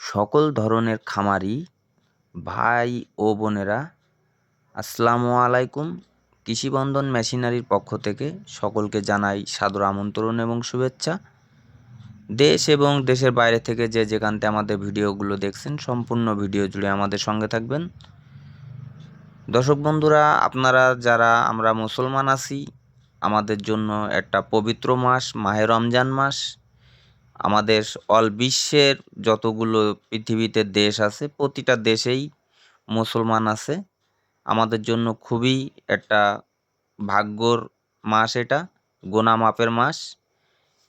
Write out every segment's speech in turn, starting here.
সকল ধরনের খামারি ভাই ও বোনেরা, আসসালামু আলাইকুম। কৃষিবন্ধন মেশিনারির পক্ষ থেকে সকলকে জানাই সাদর আমন্ত্রণ এবং শুভেচ্ছা। দেশ এবং দেশের বাইরে থেকে যে যেখানতে আমাদের ভিডিওগুলো দেখছেন, সম্পূর্ণ ভিডিও জুড়ে আমাদের সঙ্গে থাকবেন। দর্শক বন্ধুরা, আপনারা যারা আমরা মুসলমান আছি, আমাদের জন্য একটা পবিত্র মাস, মাহে রমজান মাস। আমাদের অল বিশ্বের যতগুলো পৃথিবীতে দেশ আছে, প্রতিটা দেশেই মুসলমান আছে। আমাদের জন্য খুবই একটা ভাগ্যর মাস এটা, গোনা মাপের মাস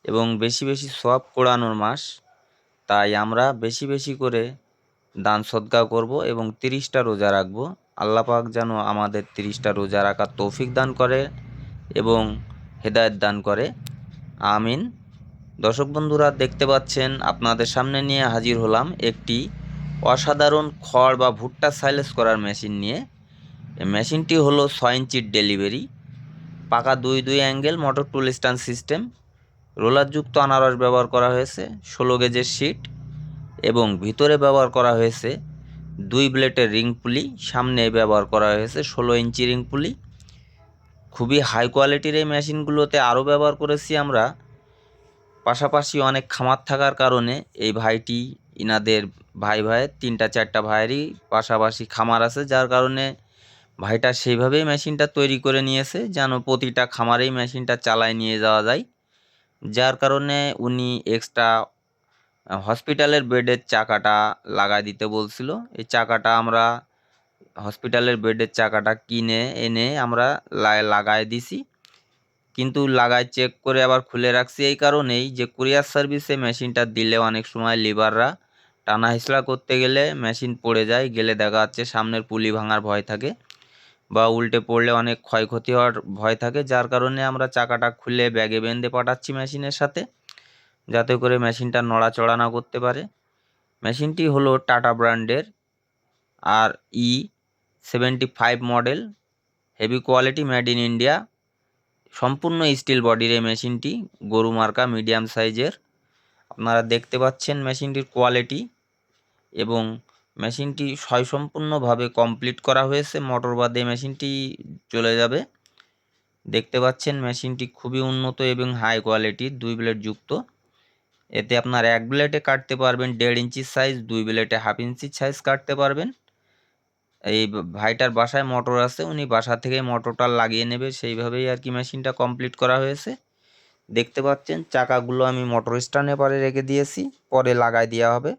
এবং বেশি বেশি সব কোড়ানোর মাস। তাই আমরা বেশি বেশি করে দান সদ্গা করব এবং তিরিশটা রোজা রাখব। আল্লাপাক যেন আমাদের তিরিশটা রোজা রাখার তৌফিক দান করে এবং হেদায়ত দান করে। আমিন। দর্শক বন্ধুরা, দেখতে পাচ্ছেন, আপনাদের সামনে নিয়ে হাজির হলাম একটি অসাধারণ খড় বা ভুট্টা সাইলেস করার মেশিন নিয়ে। মেশিনটি হলো ছয় ইঞ্চির ডেলিভারি, পাকা দুই দুই angle, motor tool stand system, রোলারযুক্ত আনারস ব্যবহার করা হয়েছে, ষোলো গেজের শিট এবং ভিতরে ব্যবহার করা হয়েছে দুই ব্লেটের রিং পুলি, সামনে ব্যবহার করা হয়েছে ষোলো ইঞ্চি রিং পুলি। খুবই হাই কোয়ালিটির এই মেশিনগুলোতে আরও ব্যবহার করেছি আমরা। পাশাপাশি অনেক খামার থাকার কারণে এই ভাইটি, ইনাদের ভাই ভাইয়ের তিনটা চারটা ভাইয়েরই পাশাপাশি খামার আছে, যার কারণে ভাইটা সেইভাবেই মেশিনটা তৈরি করে নিয়েছে, যেন প্রতিটা খামারেই মেশিনটা চালায় নিয়ে যাওয়া যায়। যার কারণে উনি এক্সট্রা হসপিটালের বেডের চাকাটা লাগাই দিতে বলছিল। এই চাকাটা আমরা হসপিটালের বেডের চাকাটা কিনে, এনে আমরা লাগায় দিছি। কিন্তু লাগাই চেক করে আবার খুলে রাখছি এই কারণেই যে কুরিয়ার সার্ভিসে মেশিনটা দিলে অনেক সময় লিভাররা টানা হিসলা করতে গেলে মেশিন পড়ে যায়, গেলে দেখা যাচ্ছে সামনের পুলি ভাঙার ভয় থাকে বা উল্টে পড়লে অনেক ক্ষয়ক্ষতি হওয়ার ভয় থাকে। যার কারণে আমরা চাকাটা খুলে ব্যাগে বেঁধে পাঠাচ্ছি মেশিনের সাথে যাতে করে মেশিনটা নড়াচড়া না করতে পারে। মেশিনটি হলো টাটা ব্র্যান্ডের R E seventy five model heavy quality made in India সম্পূর্ণ স্টিল বডির এই মেশিনটি গরু মার্কা মিডিয়াম সাইজের আপনারা দেখতে পাচ্ছেন মেশিনটির কোয়ালিটি এবং মেশিনটি স্বয়সম্পূর্ণভাবে কমপ্লিট করা হয়েছে। মোটর বাদে মেশিনটি চলে যাবে। দেখতে পাচ্ছেন মেশিনটি খুবই উন্নত এবং হাই কোয়ালিটির দুই ব্লেড যুক্ত। এতে আপনার এক ব্লেডে কাটতে পারবেন দেড় ইঞ্চির সাইজ দুই ব্লেডে হাফ ইঞ্চির সাইজ কাটতে পারবেন। এই ভাইটার বাসায় মোটর আছে, উনি বাসা থেকে মোটরটা লাগিয়ে নেবে। সেইভাবেই আর কি মেশিনটা কমপ্লিট করা হয়েছে। দেখতে পাচ্ছেন, চাকাগুলো আমি মোটর স্ট্যান্ডে পরে রেখে দিয়েছি, পরে লাগাই দেওয়া হবে।